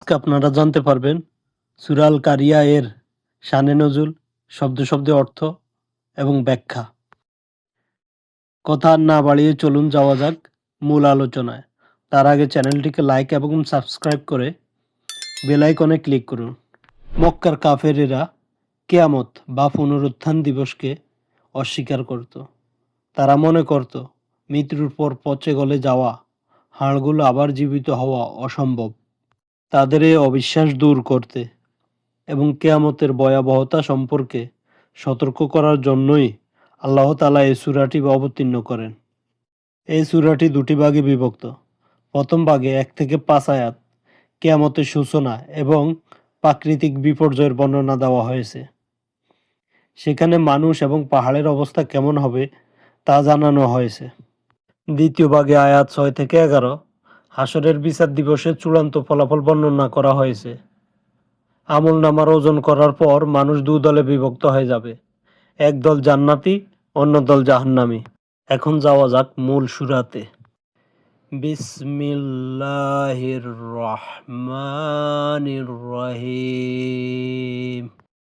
আজকে আপনারা জানতে পারবেন, সুরাল কারিয়া এর শানে নজুল শব্দ শব্দে অর্থ এবং ব্যাখ্যা। কথা না বাড়িয়ে চলুন যাওয়া যাক মূল আলোচনায়। তার আগে চ্যানেলটিকে লাইক এবং সাবস্ক্রাইব করে বেল আইকনে ক্লিক করুন। মক্কার কাফেরেরা কেয়ামত বা পুনরুত্থান দিবসকে অস্বীকার করত। তারা মনে করত, মৃত্যুর পর পচে গলে যাওয়া, হাড়গুলো আবার জীবিত হওয়া অসম্ভব। তাদের এই অবিশ্বাস দূর করতে এবং কেয়ামতের ভয়াবহতা সম্পর্কে সতর্ক করার জন্যই আল্লাহ তালা এই সুরাটি অবতীর্ণ করেন। এই সুরাটি দুটি ভাগে বিভক্ত। প্রথম ভাগে এক থেকে পাঁচ আয়াত কেয়ামতের সূচনা এবং প্রাকৃতিক বিপর্যয়ের বর্ণনা দেওয়া হয়েছে। সেখানে মানুষ এবং পাহাড়ের অবস্থা কেমন হবে তা জানানো হয়েছে। দ্বিতীয় ভাগে আয়াত ছয় থেকে এগারো হাসরের বিচার দিবসের চূড়ান্ত ফলাফল বর্ণনা করা হয়েছে। আমল নামার ওজন করার পর মানুষ দু দলে বিভক্ত হয়ে যাবে। এক দল জান্নাতি, অন্য দল জাহান্নামি। এখন যাওয়া যাক মূল সুরাতে। বিসমিল্লাহির রহমানির রহিম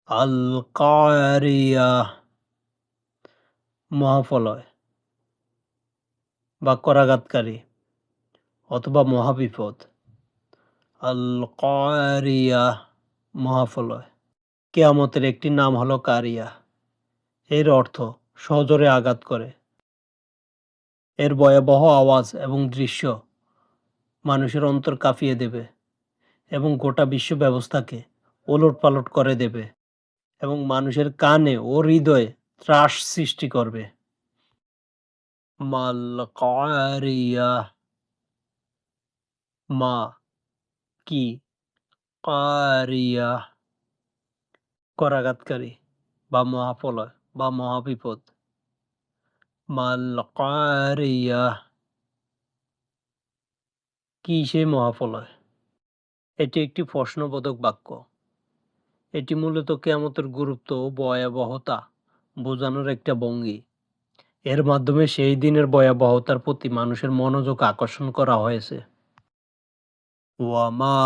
আল কারিয়া মহাফলয়। বা করাঘাতকারী অথবা মহাবিপদ। আল কারিয়া মহাফলয় কেয়ামতের একটি নাম হলো কারিয়া। এর অর্থ সজোরে আঘাত করে। এর ভয়াবহ আওয়াজ এবং দৃশ্য মানুষের অন্তর কাঁপিয়ে দেবে এবং গোটা বিশ্ব ব্যবস্থাকে ওলট পালট করে দেবে এবং মানুষের কানে ও হৃদয়ে ত্রাস সৃষ্টি করবে। মাল কারিয়া মা কি কারিয়া করাঘাতকারী বা মহাপলয় বা মহাবিপদ। মাল কারিয়া কি সে মহাপলয় এটি একটি প্রশ্নবোধক বাক্য। এটি মূলত কেয়ামতের গুরুত্ব ভয়াবহতা বোঝানোর একটা ভঙ্গি। এর মাধ্যমে সেই দিনের ভয়াবহতার প্রতি মানুষের মনোযোগ আকর্ষণ করা হয়েছে। ওয়ামা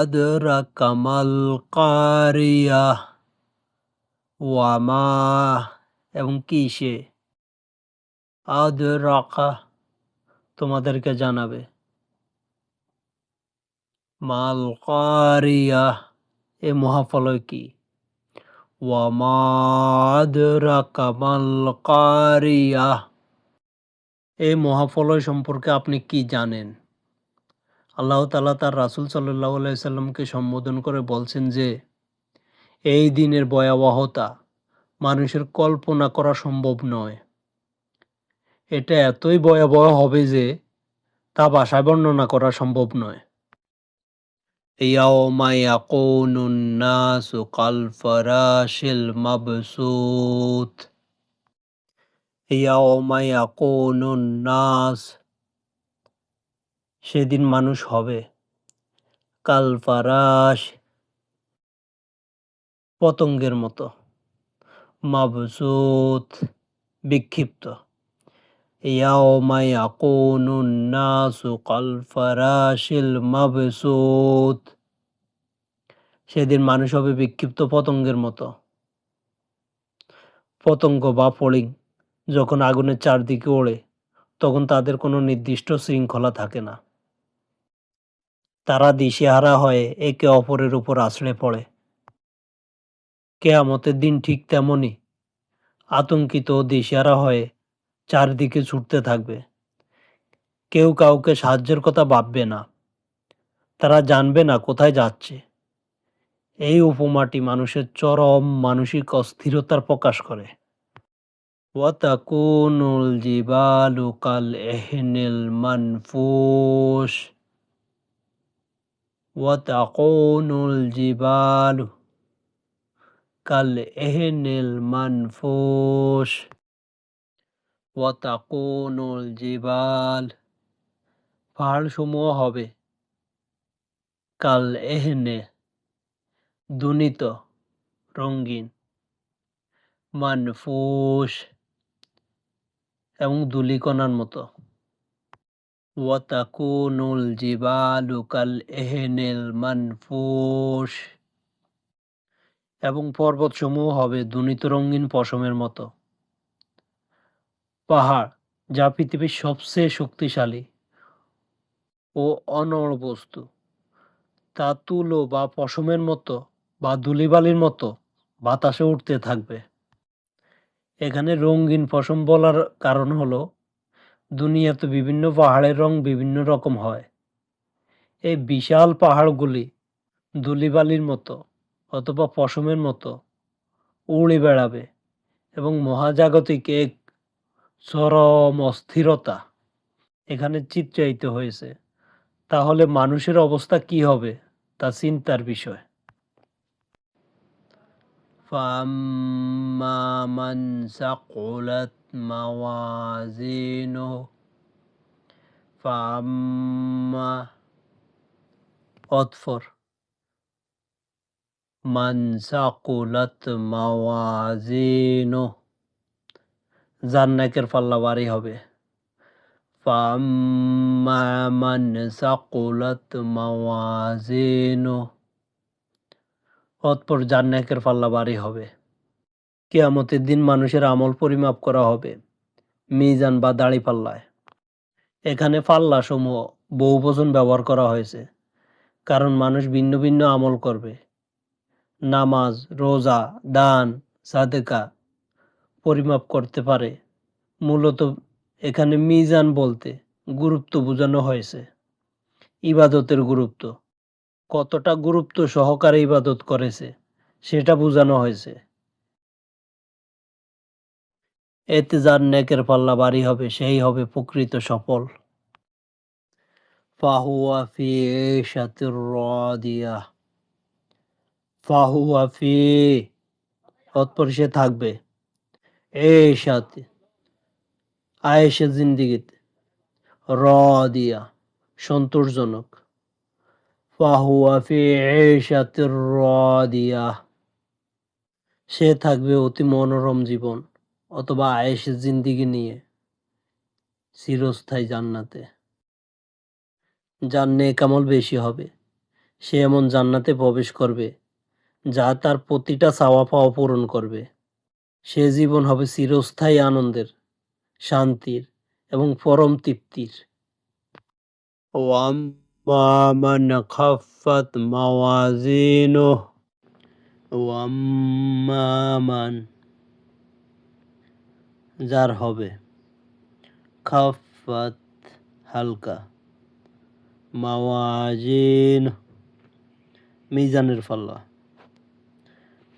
আদরাকা মাল কারিয়া ওয়ামা এবং কি সে? আদরাকা তোমাদেরকে জানাবে। মাল কারিয়া এ মহাফলয় কি? ওয়ামা মাল কারিয়া এই মহাফলয় সম্পর্কে আপনি কি জানেন? আল্লাহ তালা তার রাসুল সাল্লাহ আলাইসাল্লামকে সম্বোধন করে বলছেন যে, এই দিনের ভয়াবহতা মানুষের কল্পনা করা সম্ভব নয়। এটা এতই ভয়াবহ হবে যে তা ভাষায় বর্ণনা করা সম্ভব নয়। মাবসুত। সেদিন মানুষ হবে। কাল ফারাস পতঙ্গের মতো। মাবসুত, বিক্ষিপ্ত। সেদিন মানুষ হবে বিক্ষিপ্ত পতঙ্গের মতো। পতঙ্গ বা ফড়িং যখন আগুনের চারদিকে ওড়ে, তখন তাদের কোনো নির্দিষ্ট শৃঙ্খলা থাকে না। তারা দিশেহারা হয়ে একে অপরের উপর আছড়ে পড়ে। কেয়ামতের দিন ঠিক তেমনই। আতঙ্কিত দিশেহারা হয়ে চারদিকে ছুটতে থাকবে। কেউ কাউকে সাহায্যের কথা ভাববে না। তারা জানবে না কোথায় যাচ্ছে। এই উপমাটি মানুষের চরম মানসিক অস্থিরতার প্রকাশ করে। ওয়াতাকুনুল জিবালু কাল এহনিল মানফুস। জিবালু কাল এহনিল মানফুস ওয়াতাকুনুল জিবাল পাহাড় সমূহ হবে কাল এহনে দুনিত রঙ্গিন মানফুস এবং দুলিকণার মতো। وتكون الجبال كالإهن المنفوش এবং পর্বতসমূহ হবে ধ্বনিত রঙিন পশমের মতো পাহাড় যা পৃথিবীর সবচেয়ে শক্তিশালী ও অনড় বস্তু তা তুলো বা পশমের মতো বা ধুলিবালির মতো বাতাসে উঠতে থাকবে এখানে রঙিন পশম বলার কারণ হলো দুনিয়াতে বিভিন্ন পাহাড়ের রং বিভিন্ন রকম হয় এই বিশাল পাহাড়গুলি ধুলিবালির মতো অথবা পশমের মতো উড়ে বেড়াবে এবং মহাজাগতিক এক চরম অস্থিরতা এখানে চিত্রায়িত হয়েছে তাহলে মানুষের অবস্থা কি হবে তা চিন্তার বিষয় فأما من ثقلت মাওয়াজিনুহ ফাম্মা অতফর। মান সাকুলত মাওয়াজিনুহ জান্নাকের পাল্লা বাড়ি হবে। ফাম্মা মান সাকুলত মাওয়াজিনুহ অতপর জান্নাকের পাল্লা বাড়ি হবে। কেয়ামতের দিন মানুষের আমল পরিমাপ করা হবে। মিজান বা দাড়ি পাল্লায়। এখানে পাল্লা সমূহ বহু বচন ব্যবহার করা হয়েছে। কারণ মানুষ ভিন্ন ভিন্ন আমল করবে। নামাজ, রোজা, দান, সাদেকা পরিমাপ করতে পারে। মূলত এখানে মিজান বলতে গুরুত্ব বোঝানো হয়েছে। ইবাদতের গুরুত্ব। কতটা গুরুত্ব সহকারে ইবাদত করেছে, সেটা বোঝানো হয়েছে। এতে যার নেকের পাল্লা বাড়ি হবে, সেই হবে প্রকৃত সফল। ফাহুয়া ফি ঈশাতির রাদিয়া। ফাহুয়া ফি অতপর সে থাকবে। সাথে আয়েশা জিন্দিগিতে। রাদিয়া, সন্তোষজনক। ফাহুয়া ফি ঈশাতির রাদিয়া। সে থাকবে অতি মনোরম জীবন। অথবা আয়েশের জিন্দিগি নিয়ে চিরস্থায়ী জান্নাতে যার নেক আমল বেশি হবে সে এমন জান্নাতে প্রবেশ করবে যা তার প্রতিটা চাওয়া পাওয়া পূরণ করবে সে জীবন হবে চিরস্থায়ী আনন্দের শান্তির এবং পরম তৃপ্তির وأما من خفت موازينه وأما من যার হবে। খাফাত হালকা। মাওয়াজিন। মিজানের পাল্লা।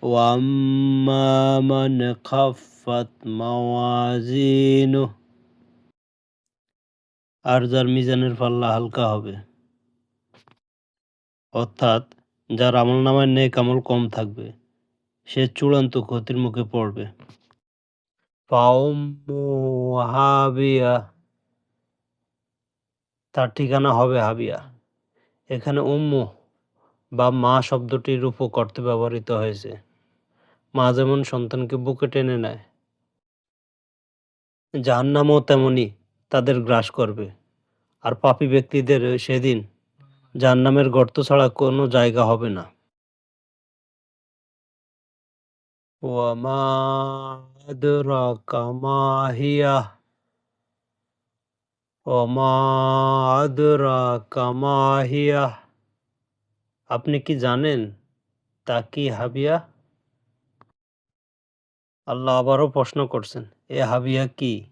ওয়াম্মা মান খাফাত মাওয়াজিনু। আর যার মিজানের পাল্লা হালকা হবে। অর্থাৎ যার আমল নামায় নেক আমল কম থাকবে, সে চূড়ান্ত ক্ষতির মুখে পড়বে। ফাউম্মু হাবিয়া তার ঠিকানা হবে হাবিয়া। এখানে উম্মু বা মা শব্দটি শব্দটির উপকর্তে ব্যবহৃত হয়েছে। মা যেমন সন্তানকে বুকে টেনে নেয়, জাহান্নামও তেমনি তাদের গ্রাস করবে। আর পাপী ব্যক্তিদের সেদিন জাহান্নামের গর্ত ছাড়া কোনো জায়গা হবে না। ওয়ামা আদরাকা মা হিয়া ওয়ামা আদরাকা মা হিয়া আপনি কি জানেন তা কি হাবিয়া? আল্লাহ আবারও প্রশ্ন করছেন, এ হাবিয়া কি?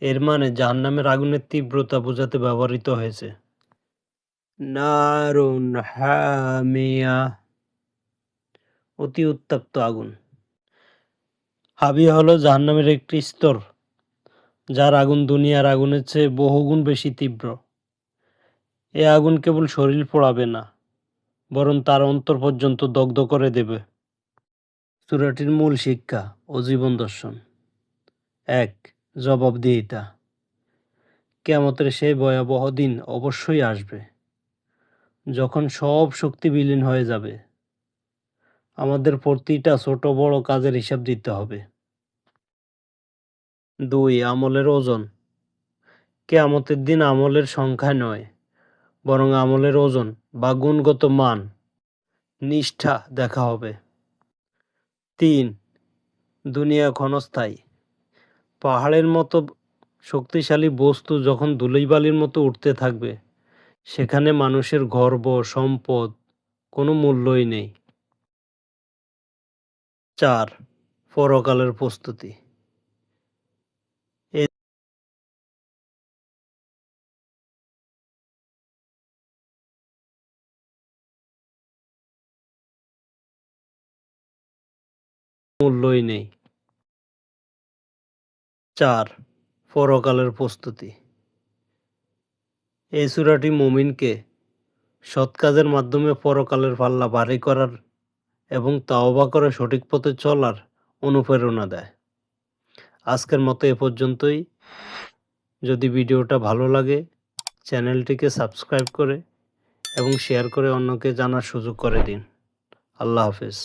এর মানে জাহান্নামের আগুনের তীব্রতা বোঝাতে ব্যবহৃত হয়েছে। নারুন হামিয়া, অতি উত্তপ্ত আগুন। হাবিয়া হলো জাহান্নামের একটি স্তর, যার আগুন দুনিয়ার আগুনের চেয়ে বহুগুণ বেশি তীব্র। এ আগুন কেবল শরীর পোড়াবে না, বরং তার অন্তর পর্যন্ত দগ্ধ করে দেবে। সূরাটির মূল শিক্ষা ও জীবন দর্শন। এক, জবাবদিহিতা। কেমতের সেই ভয়াবহ দিন অবশ্যই আসবে, যখন সব শক্তি বিলীন হয়ে যাবে। আমাদের প্রতিটা ছোট বড় কাজের হিসাব দিতে হবে। দুই, আমলের ওজন। কেয়ামতের দিন আমলের সংখ্যা নয়, বরং আমলের ওজন বা গুণগত মান নিষ্ঠা দেখা হবে। তিন, দুনিয়া ক্ষণস্থায়ী। পাহাড়ের মতো শক্তিশালী বস্তু যখন ধুলিবালির মতো উঠতে থাকবে, সেখানে মানুষের গর্ব, সম্পদ কোনো মূল্যই নেই। চার পরকালের প্রস্তুতি। মূল্যই নেই। চার পরকালের প্রস্তুতি। এই সুরাটি মুমিনকে সৎ কাজের মাধ্যমে পরকালের পাল্লা ভারী করার এবং তাওবা করে সঠিক পথে চলার অনুপ্রেরণা দেয়। আজকের মতো এ পর্যন্তই। যদি ভিডিওটা ভালো লাগে, চ্যানেলটিকে সাবস্ক্রাইব করে এবং শেয়ার করে অন্যকে জানার সুযোগ করে দিন। আল্লাহ হাফেজ।